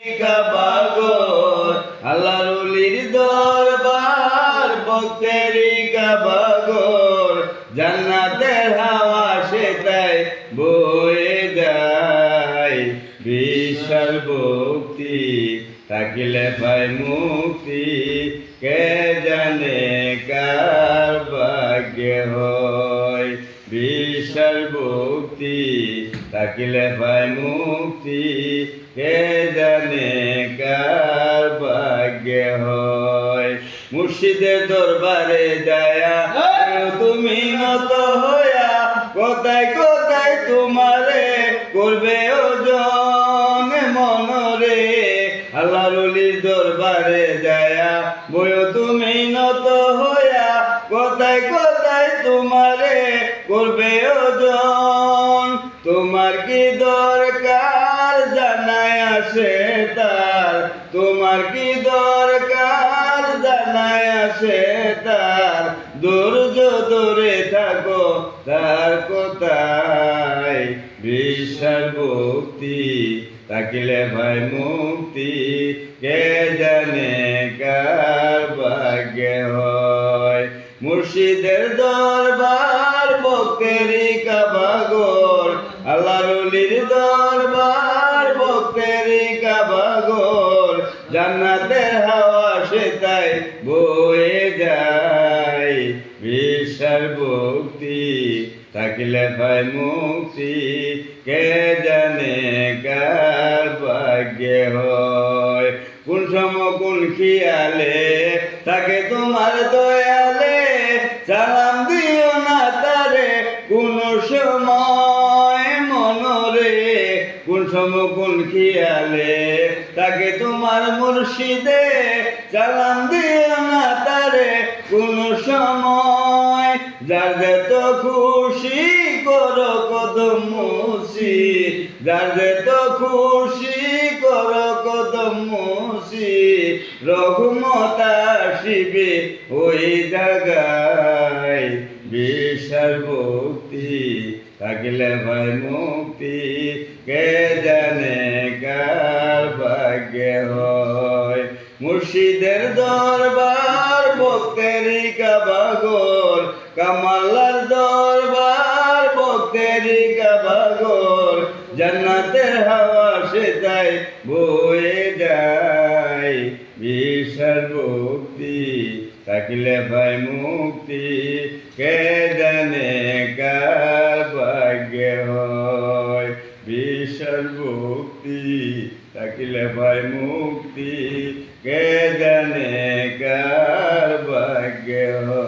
কাবাগর আল্লাহরুলির দরবার বক্তেরি কাবাগর বিশাল থাকিলে মুক্তি কে জানে বিশাল ভক্তি, থাকিলে পাই মুক্তি। কে জানে কার ভাগ্য হয়? মুর্শিদের দরবারে যায়া তুমি নত হইয়া কোথায় কোথায় তোমারে করবে ওজন মনরে আল্লাহ রলির দরবারে যায়া বয় তুমি নত হইয়া কোথায় কোথায় তোমারে করবে ওজন। তোমার কি দরকার? জানায় আসে তার। তোমার কি দরকার? জানায় আসে তার। দুর্য দূরে থাকো তার কোথায়। বিশ্বাস ভক্তি তাকিলে ভাই মুক্তি। কে জানে কার ভাগ্য হয়? মুর্শিদের দরবার আল্লাহরুলির দরবার বকেরি কাবাগর, জান্নাতের হাওয়া সে তাই বয়ে যায়। বিশ্বাস ভক্তি থাকিলে ভাই মুক্তি, কে জানে কার ভাগ্য হয়। কোন সম, কোন খিয়ালে তাকে তোমার দয়ালে, সালাম দিও না তারে, কোন সময় কোন খিয়ালে, তাকে তোমার মুর্শিদে সালাম দিও না তারে কোন সময়। যার যত খুশি করো কদম মুসি, যার যত খুশি করো কদম মুসি, রঘুমতা আসিবে ওই জায়গায় বিশাল ভক্তি, থাকলে ভাই মুক্তি, কে জানে ভক্তেরি কাবাগর কামাল্লার দরবার ভক্তেরি কাবাগর জান্নাতের হাওয়া সে তাই বয়ে যায়। বিশাল ভক্তি, থাকিলে ভাই মুক্তি, কে জানে কার ভাগ্য হয়। বিশাল ভক্তি, থাকিলে ভাই মুক্তি, কে জানে কার ভাগ্য হয়